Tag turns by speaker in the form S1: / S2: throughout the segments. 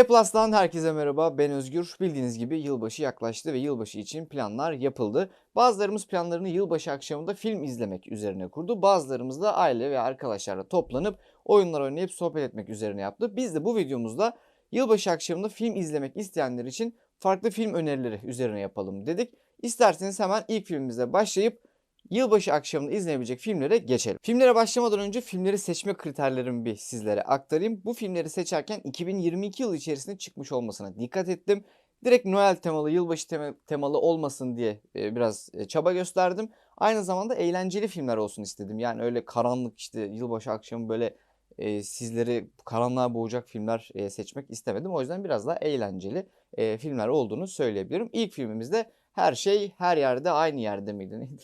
S1: E-Plus'tan herkese merhaba. Ben Özgür. Bildiğiniz gibi yılbaşı yaklaştı ve yılbaşı için planlar yapıldı. Bazılarımız planlarını yılbaşı akşamında film izlemek üzerine kurdu. Bazılarımız da aile ve arkadaşlarla toplanıp oyunlar oynayıp sohbet etmek üzerine yaptı. Biz de bu videomuzda yılbaşı akşamında film izlemek isteyenler için farklı film önerileri üzerine yapalım dedik. İsterseniz hemen ilk filmimize başlayıp yılbaşı akşamında izlenebilecek filmlere geçelim. Filmlere başlamadan önce filmleri seçme kriterlerimi bir sizlere aktarayım. Bu filmleri seçerken 2022 yılı içerisinde çıkmış olmasına dikkat ettim. Direkt Noel temalı, yılbaşı tema- temalı olmasın diye e, biraz e, çaba gösterdim. Aynı zamanda eğlenceli filmler olsun istedim. Yani öyle karanlık işte yılbaşı akşamı böyle e, sizleri karanlığa boğacak filmler seçmek istemedim. O yüzden biraz daha eğlenceli filmler olduğunu söyleyebilirim. İlk filmimizde her şey her yerde aynı yerde miydi? Neydi?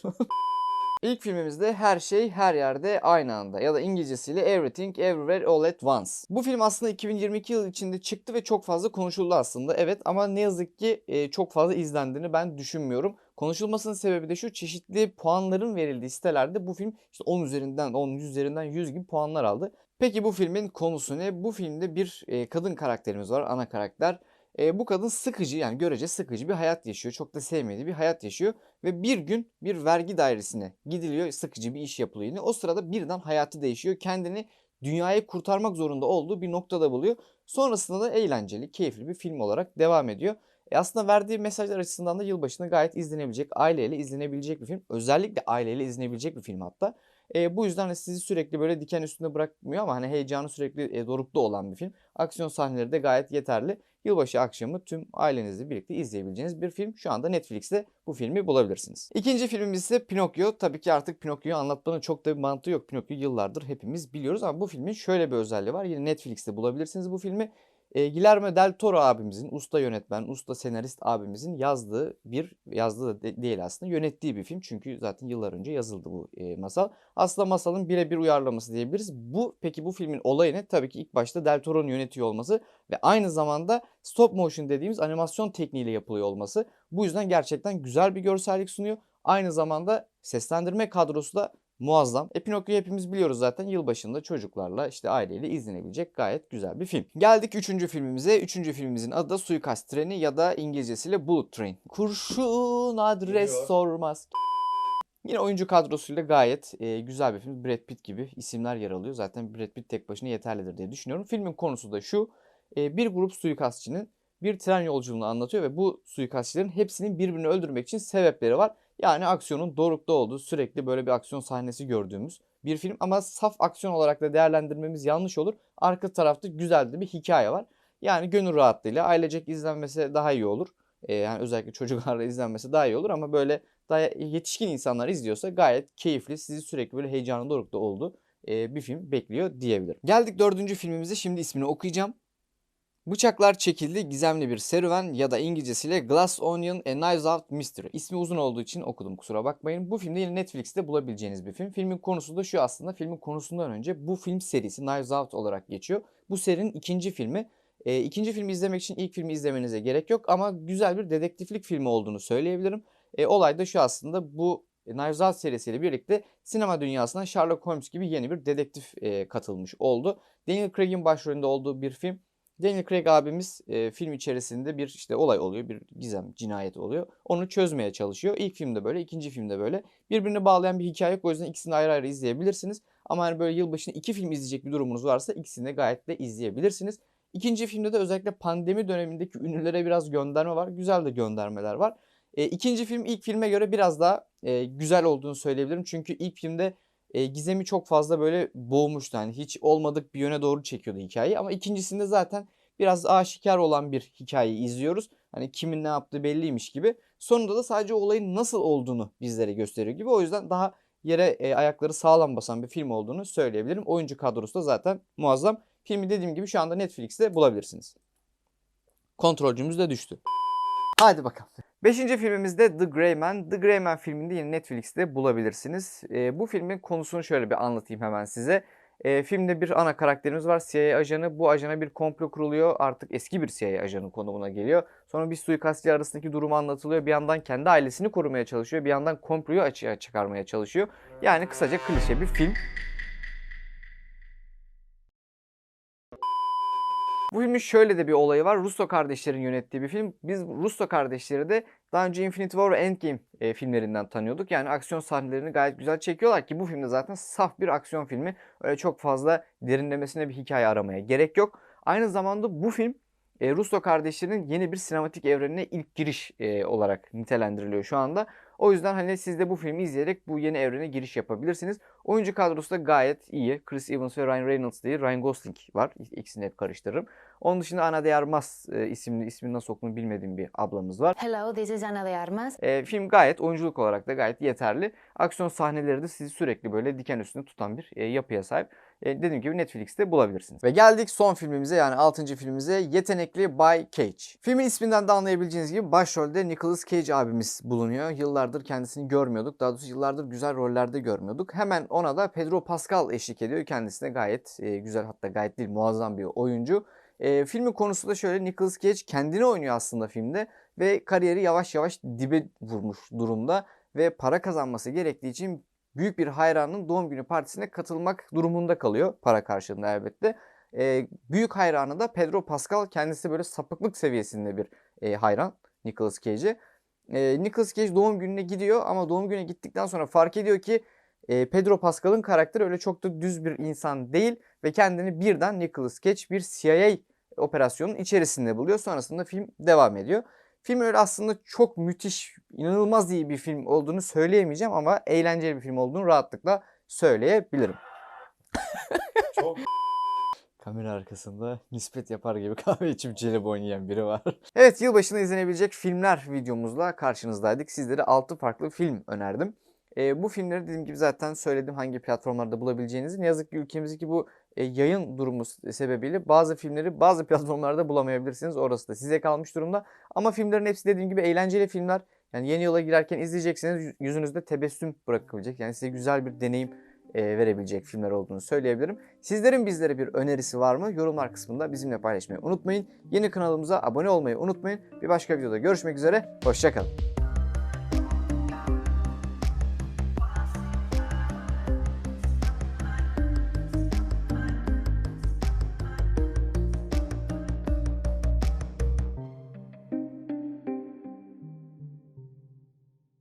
S1: İlk filmimizde her şey her yerde aynı anda ya da İngilizcesiyle Everything Everywhere All at Once. Bu film aslında 2022 yıl içinde çıktı ve çok fazla konuşuldu aslında. Evet ama ne yazık ki e, çok fazla izlendiğini ben düşünmüyorum. Konuşulmasının sebebi de şu çeşitli puanların verildiği sitelerde bu film işte 10 üzerinden 10 100 üzerinden 100 gibi puanlar aldı. Peki bu filmin konusu ne? Bu filmde bir e, kadın karakterimiz var, ana karakter. E, bu kadın sıkıcı yani görece sıkıcı bir hayat yaşıyor. Çok da sevmediği bir hayat yaşıyor. Ve bir gün bir vergi dairesine gidiliyor. Sıkıcı bir iş yapılıyor yine. O sırada birden hayatı değişiyor. Kendini dünyayı kurtarmak zorunda olduğu bir noktada buluyor. Sonrasında da eğlenceli, keyifli bir film olarak devam ediyor. E aslında verdiği mesajlar açısından da yılbaşında gayet izlenebilecek, aileyle izlenebilecek bir film. Özellikle aileyle izlenebilecek bir film hatta. E, bu yüzden de sizi sürekli böyle diken üstünde bırakmıyor ama hani heyecanı sürekli e, dorukta olan bir film. Aksiyon sahneleri de gayet yeterli. Yılbaşı akşamı tüm ailenizle birlikte izleyebileceğiniz bir film. Şu anda Netflix'te bu filmi bulabilirsiniz. İkinci filmimiz ise Pinokyo. Tabii ki artık Pinokyo'yu anlatmanın çok da bir mantığı yok. Pinokyo yıllardır hepimiz biliyoruz ama bu filmin şöyle bir özelliği var. Yine Netflix'te bulabilirsiniz bu filmi. E, Guillermo del Toro abimizin, usta yönetmen, usta senarist abimizin yazdığı bir, yazdığı da de- değil aslında, yönettiği bir film. Çünkü zaten yıllar önce yazıldı bu e, masal. Aslında masalın birebir uyarlaması diyebiliriz. Bu peki bu filmin olayı ne? Tabii ki ilk başta del Toro'nun yönetiyor olması ve aynı zamanda stop motion dediğimiz animasyon tekniğiyle yapılıyor olması. Bu yüzden gerçekten güzel bir görsellik sunuyor. Aynı zamanda seslendirme kadrosu da muazzam. E Pinokyo'yu hepimiz biliyoruz zaten yılbaşında çocuklarla işte aileyle izlenebilecek gayet güzel bir film. Geldik üçüncü filmimize. Üçüncü filmimizin adı da Suikast Treni ya da İngilizcesiyle Bullet Train. Kurşun adres
S2: Geliyor.
S1: sormaz. Yine oyuncu kadrosuyla gayet e, güzel bir film. Brad Pitt gibi isimler yer alıyor. Zaten Brad Pitt tek başına yeterlidir diye düşünüyorum. Filmin konusu da şu. e, bir grup suikastçının bir tren yolculuğunu anlatıyor ve bu suikastçilerin hepsinin birbirini öldürmek için sebepleri var. Yani aksiyonun dorukta olduğu sürekli böyle bir aksiyon sahnesi gördüğümüz bir film ama saf aksiyon olarak da değerlendirmemiz yanlış olur. Arka tarafta güzel de bir hikaye var. Yani gönül rahatlığıyla ailecek izlenmesi daha iyi olur. Ee, yani özellikle çocuklarla izlenmesi daha iyi olur ama böyle daha yetişkin insanlar izliyorsa gayet keyifli, sizi sürekli böyle heyecanlı dorukta olduğu e, bir film bekliyor diyebilirim. Geldik dördüncü filmimize. Şimdi ismini okuyacağım. Bıçaklar çekildi gizemli bir serüven ya da İngilizcesiyle Glass Onion A Knives Out Mystery. İsmi uzun olduğu için okudum kusura bakmayın. Bu filmde yine Netflix'te bulabileceğiniz bir film. Filmin konusu da şu aslında. Filmin konusundan önce bu film serisi Knives Out olarak geçiyor. Bu serinin ikinci filmi. E, ikinci filmi izlemek için ilk filmi izlemenize gerek yok ama güzel bir dedektiflik filmi olduğunu söyleyebilirim. E, olay da şu aslında bu Knives Out serisiyle birlikte sinema dünyasına Sherlock Holmes gibi yeni bir dedektif e, katılmış oldu. Daniel Craig'in başrolünde olduğu bir film. Daniel Craig abimiz e, film içerisinde bir işte olay oluyor, bir gizem, cinayet oluyor. Onu çözmeye çalışıyor. İlk filmde böyle, ikinci filmde böyle. Birbirini bağlayan bir hikaye yok. O yüzden ikisini ayrı ayrı izleyebilirsiniz. Ama hani böyle yılbaşında iki film izleyecek bir durumunuz varsa ikisini de gayet de izleyebilirsiniz. İkinci filmde de özellikle pandemi dönemindeki ünlülere biraz gönderme var. Güzel de göndermeler var. E, ikinci film ilk filme göre biraz daha e, güzel olduğunu söyleyebilirim. Çünkü ilk filmde e, gizemi çok fazla böyle boğmuştu. Yani hiç olmadık bir yöne doğru çekiyordu hikayeyi. Ama ikincisinde zaten biraz aşikar olan bir hikayeyi izliyoruz. Hani kimin ne yaptığı belliymiş gibi. Sonunda da sadece olayın nasıl olduğunu bizlere gösteriyor gibi. O yüzden daha yere e, ayakları sağlam basan bir film olduğunu söyleyebilirim. Oyuncu kadrosu da zaten muazzam. Filmi dediğim gibi şu anda Netflix'te bulabilirsiniz. Kontrolcümüz de düştü. Hadi bakalım. Beşinci filmimizde The Gray Man. The Gray Man filmini yine Netflix'te bulabilirsiniz. E, bu filmin konusunu şöyle bir anlatayım hemen size. E, filmde bir ana karakterimiz var CIA ajanı. Bu ajana bir komplo kuruluyor. Artık eski bir CIA ajanı konumuna geliyor. Sonra bir suikastçı arasındaki durumu anlatılıyor. Bir yandan kendi ailesini korumaya çalışıyor. Bir yandan komployu açığa çıkarmaya çalışıyor. Yani kısaca klişe bir film. Bu filmin şöyle de bir olayı var. Russo kardeşlerin yönettiği bir film. Biz Russo kardeşleri de daha önce Infinity War Endgame e, filmlerinden tanıyorduk. Yani aksiyon sahnelerini gayet güzel çekiyorlar ki bu filmde zaten saf bir aksiyon filmi. Öyle çok fazla derinlemesine bir hikaye aramaya gerek yok. Aynı zamanda bu film e, Russo kardeşlerin yeni bir sinematik evrenine ilk giriş e, olarak nitelendiriliyor şu anda. O yüzden hani siz de bu filmi izleyerek bu yeni evrene giriş yapabilirsiniz. Oyuncu kadrosu da gayet iyi. Chris Evans ve Ryan Reynolds değil, Ryan Gosling var. İkisini hep karıştırırım. Onun dışında Ana de Armas e, isimli, ismini nasıl okunduğunu bilmediğim bir ablamız var.
S2: Hello, this is Ana de Armas.
S1: E, film gayet oyunculuk olarak da gayet yeterli. Aksiyon sahneleri de sizi sürekli böyle diken üstünde tutan bir e, yapıya sahip. E, dediğim gibi Netflix'te bulabilirsiniz. Ve geldik son filmimize yani 6. filmimize Yetenekli Bay Cage. Filmin isminden de anlayabileceğiniz gibi başrolde Nicolas Cage abimiz bulunuyor. Yıllardır kendisini görmüyorduk. Daha doğrusu yıllardır güzel rollerde görmüyorduk. Hemen ona da Pedro Pascal eşlik ediyor. Kendisi de gayet e, güzel hatta gayet değil muazzam bir oyuncu. E, filmin konusu da şöyle Nicolas Cage kendini oynuyor aslında filmde ve kariyeri yavaş yavaş dibe vurmuş durumda ve para kazanması gerektiği için büyük bir hayranın doğum günü partisine katılmak durumunda kalıyor para karşılığında elbette. E, büyük hayranı da Pedro Pascal kendisi böyle sapıklık seviyesinde bir e, hayran Nicolas Cage'e. E, Nicolas Cage doğum gününe gidiyor ama doğum gününe gittikten sonra fark ediyor ki e, Pedro Pascal'ın karakteri öyle çok da düz bir insan değil ve kendini birden Nicolas Cage bir CIA operasyonun içerisinde buluyor. Sonrasında film devam ediyor. Film öyle aslında çok müthiş, inanılmaz iyi bir film olduğunu söyleyemeyeceğim ama eğlenceli bir film olduğunu rahatlıkla söyleyebilirim.
S3: Çok
S1: Kamera arkasında nispet yapar gibi kahve içip jelibon yiyen biri var. evet yılbaşında izlenebilecek filmler videomuzla karşınızdaydık. Sizlere 6 farklı film önerdim. E, bu filmleri dediğim gibi zaten söyledim hangi platformlarda bulabileceğinizi. Ne yazık ki ülkemizdeki bu e, yayın durumu sebebiyle bazı filmleri bazı platformlarda bulamayabilirsiniz. Orası da size kalmış durumda. Ama filmlerin hepsi dediğim gibi eğlenceli filmler. Yani yeni yola girerken izleyeceksiniz yüzünüzde tebessüm bırakabilecek. Yani size güzel bir deneyim e, verebilecek filmler olduğunu söyleyebilirim. Sizlerin bizlere bir önerisi var mı? Yorumlar kısmında bizimle paylaşmayı unutmayın. Yeni kanalımıza abone olmayı unutmayın. Bir başka videoda görüşmek üzere. Hoşçakalın.